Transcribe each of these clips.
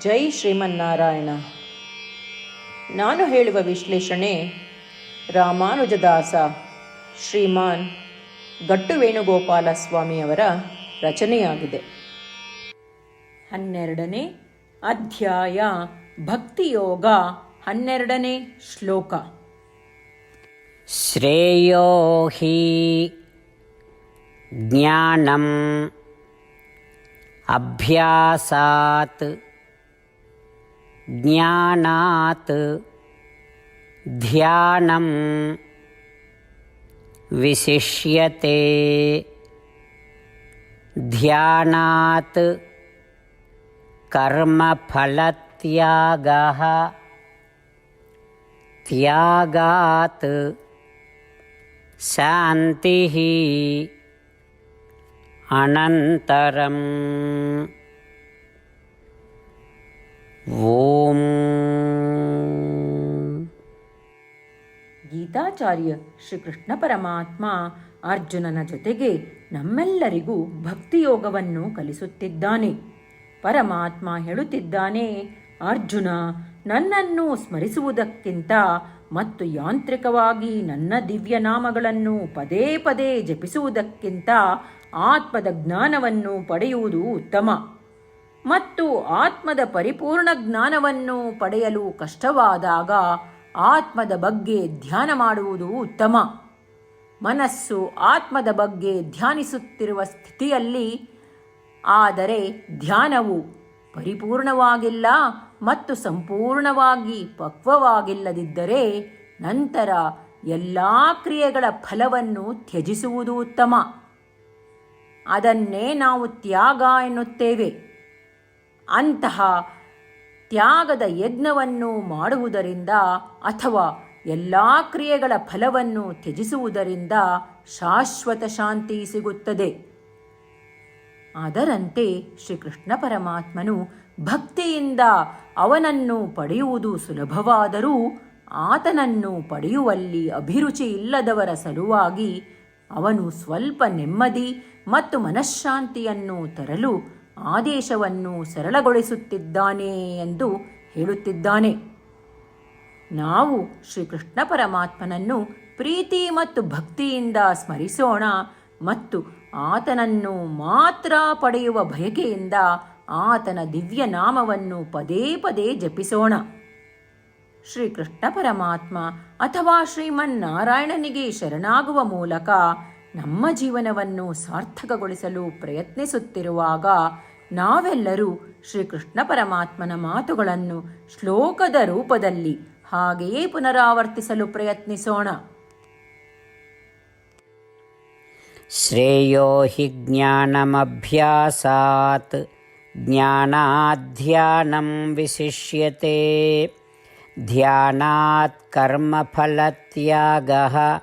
ಜೈ ಶ್ರೀಮನ್ನಾರಾಯಣ. ನಾನು ಹೇಳುವ ವಿಶ್ಲೇಷಣೆ ರಾಮಾನುಜದಾಸ ಶ್ರೀಮಾನ್ ಗಟ್ಟು ವೇಣುಗೋಪಾಲ ಸ್ವಾಮಿಯವರ ರಚನೆಯಾಗಿದೆ. ಹನ್ನೆರಡನೇ ಅಧ್ಯಾಯ ಭಕ್ತಿಯೋಗ ಹನ್ನೆರಡನೇ ಶ್ಲೋಕ. ಶ್ರೇಯೋ ಹಿ ಜ್ಞಾನಂ ಅಭ್ಯಾಸಾತ್ ज्ञानात् ध्यानं विशिष्यते। ध्यानात् कर्मफलत्यागः त्यागात् शान्तिः अनन्तरम् ॐ ಗೀತಾಚಾರ್ಯ ಶ್ರೀಕೃಷ್ಣ ಪರಮಾತ್ಮ ಅರ್ಜುನನ ಜೊತೆಗೆ ನಮ್ಮೆಲ್ಲರಿಗೂ ಭಕ್ತಿಯೋಗವನ್ನು ಕಲಿಸುತ್ತಿದ್ದಾನೆ. ಪರಮಾತ್ಮ ಹೇಳುತ್ತಿದ್ದಾನೆ, ಅರ್ಜುನ, ನನ್ನನ್ನು ಸ್ಮರಿಸುವುದಕ್ಕಿಂತ ಮತ್ತು ಯಾಂತ್ರಿಕವಾಗಿ ನನ್ನ ದಿವ್ಯನಾಮಗಳನ್ನು ಪದೇ ಪದೇ ಜಪಿಸುವುದಕ್ಕಿಂತ ಆತ್ಮದ ಜ್ಞಾನವನ್ನು ಪಡೆಯುವುದು ಉತ್ತಮ. ಮತ್ತು ಆತ್ಮದ ಪರಿಪೂರ್ಣ ಜ್ಞಾನವನ್ನು ಪಡೆಯಲು ಕಷ್ಟವಾದಾಗ ಆತ್ಮದ ಬಗ್ಗೆ ಧ್ಯಾನ ಮಾಡುವುದು ಉತ್ತಮ. ಮನಸ್ಸು ಆತ್ಮದ ಬಗ್ಗೆ ಧ್ಯಾನಿಸುತ್ತಿರುವ ಸ್ಥಿತಿಯಲ್ಲಿ, ಆದರೆ ಧ್ಯಾನವು ಪರಿಪೂರ್ಣವಾಗಿಲ್ಲ ಮತ್ತು ಸಂಪೂರ್ಣವಾಗಿ ಪಕ್ವವಾಗಿಲ್ಲದಿದ್ದರೆ ನಂತರ ಎಲ್ಲ ಕ್ರಿಯೆಗಳ ಫಲವನ್ನು ತ್ಯಜಿಸುವುದು ಉತ್ತಮ. ಅದನ್ನೇ ನಾವು ತ್ಯಾಗ ಎನ್ನುತ್ತೇವೆ. ಅಂತಹ ತ್ಯಾಗದ ಯಜ್ಞವನ್ನು ಮಾಡುವುದರಿಂದ ಅಥವಾ ಎಲ್ಲ ಕ್ರಿಯೆಗಳ ಫಲವನ್ನು ತ್ಯಜಿಸುವುದರಿಂದ ಶಾಶ್ವತ ಶಾಂತಿ ಸಿಗುತ್ತದೆ. ಅದರಂತೆ ಶ್ರೀಕೃಷ್ಣ ಪರಮಾತ್ಮನು ಭಕ್ತಿಯಿಂದ ಅವನನ್ನು ಪಡೆಯುವುದು ಸುಲಭವಾದರೂ ಆತನನ್ನು ಪಡೆಯುವಲ್ಲಿ ಅಭಿರುಚಿ ಇಲ್ಲದವರ ಸಲುವಾಗಿ ಅವನು ಸ್ವಲ್ಪ ನೆಮ್ಮದಿ ಮತ್ತು ಮನಃಶಾಂತಿಯನ್ನು ತರಲು ಆದೇಶವನ್ನು ಸರಳಗೊಳಿಸುತ್ತಿದ್ದಾನೆ ಎಂದು ಹೇಳುತ್ತಿದ್ದಾನೆ. ನಾವು ಶ್ರೀಕೃಷ್ಣ ಪರಮಾತ್ಮನನ್ನು ಪ್ರೀತಿ ಮತ್ತು ಭಕ್ತಿಯಿಂದ ಸ್ಮರಿಸೋಣ ಮತ್ತು ಆತನನ್ನು ಮಾತ್ರ ಪಡೆಯುವ ಬಯಕೆಯಿಂದ ಆತನ ದಿವ್ಯ ನಾಮವನ್ನು ಪದೇ ಪದೇ ಜಪಿಸೋಣ. ಶ್ರೀಕೃಷ್ಣ ಪರಮಾತ್ಮ ಅಥವಾ ಶ್ರೀಮನ್ನಾರಾಯಣನಿಗೆ ಶರಣಾಗುವ ಮೂಲಕ ನಮ್ಮ ಜೀವನವನ್ನು ಸಾರ್ಥಕಗೊಳಿಸಲು ಪ್ರಯತ್ನಿಸುತ್ತಿರುವಾಗ ನಾವೆಲ್ಲರೂ ಶ್ರೀಕೃಷ್ಣ ಪರಮಾತ್ಮನ ಮಾತುಗಳನ್ನು ಶ್ಲೋಕದ ರೂಪದಲ್ಲಿ ಹಾಗೆಯೇ ಪುನರಾವರ್ತಿಸಲು ಪ್ರಯತ್ನಿಸೋಣ. ಶ್ರೇಯೋ ಹಿ ಜ್ಞಾನಮಭ್ಯಾಸಾತ್, ಜ್ಞಾನಾಧ್ಯಾನಂ ವಿಶಿಷ್ಯತೆ, ಧ್ಯಾನಾತ್ ಕರ್ಮಫಲತ್ಯಾಗಃ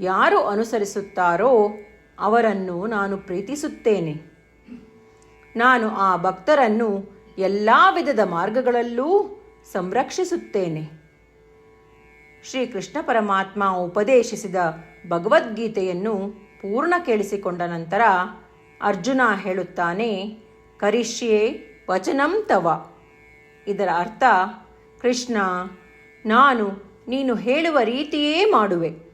ಯಾರು ಅನುಸರಿಸುತ್ತಾರೋ ಅವರನ್ನು ನಾನು ಪ್ರೀತಿಸುತ್ತೇನೆ. ನಾನು ಆ ಭಕ್ತರನ್ನು ಎಲ್ಲ ವಿಧದ ಮಾರ್ಗಗಳಲ್ಲೂ ಸಂರಕ್ಷಿಸುತ್ತೇನೆ. ಶ್ರೀಕೃಷ್ಣ ಪರಮಾತ್ಮ ಉಪದೇಶಿಸಿದ ಭಗವದ್ಗೀತೆಯನ್ನು ಪೂರ್ಣ ಕೇಳಿಸಿಕೊಂಡ ನಂತರ ಅರ್ಜುನ ಹೇಳುತ್ತಾನೆ, ಕರಿಷ್ಯೆ, ವಚನಂ ತವ. ಇದರ ಅರ್ಥ, ಕೃಷ್ಣ, ನಾನು ನೀನು ಹೇಳುವ ರೀತಿಯೇ ಮಾಡುವೆ.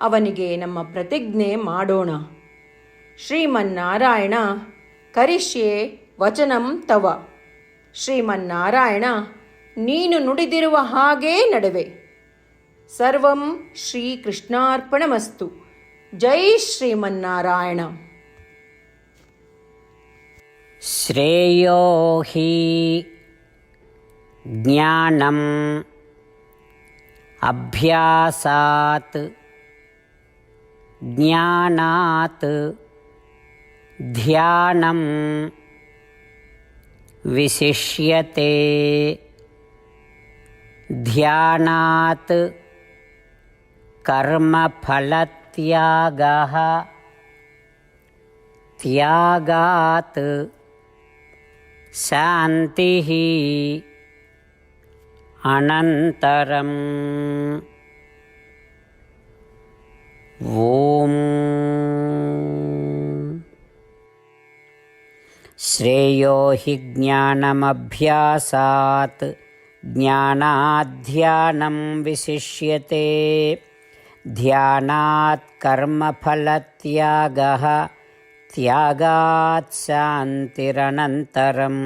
ಅವನಿಗೆ ನಮ್ಮ ಪ್ರತಿಜ್ಞೆ ಮಾಡೋಣ ಶ್ರೀಮನ್ನಾರಾಯಣ ಕರಿಷ್ಯೆ ವಚನಂ ತವ ಶ್ರೀಮನ್ನಾರಾಯಣ ನೀನು ನುಡಿದಿರುವ ಹಾಗೇ ನಡುವೆ ಸರ್ವಂ ಶ್ರೀಕೃಷ್ಣಾರ್ಪಣಮಸ್ತು ಜೈ ಶ್ರೀಮನ್ನಾರಾಯಣ श्रेयो हि ज्ञानम् अभ्यासात् ज्ञानात् ध्यानं विशिष्यते। ध्यानात् कर्मफलत्यागः। त्यागात् शान्तिः अनन्तरम् ॐ श्रेयो हि ज्ञानमभ्यासात् ज्ञानाध्यानं विशिष्यते। ध्यानात् कर्मफलत्यागः त्यागात् शान्तिरनन्तरम्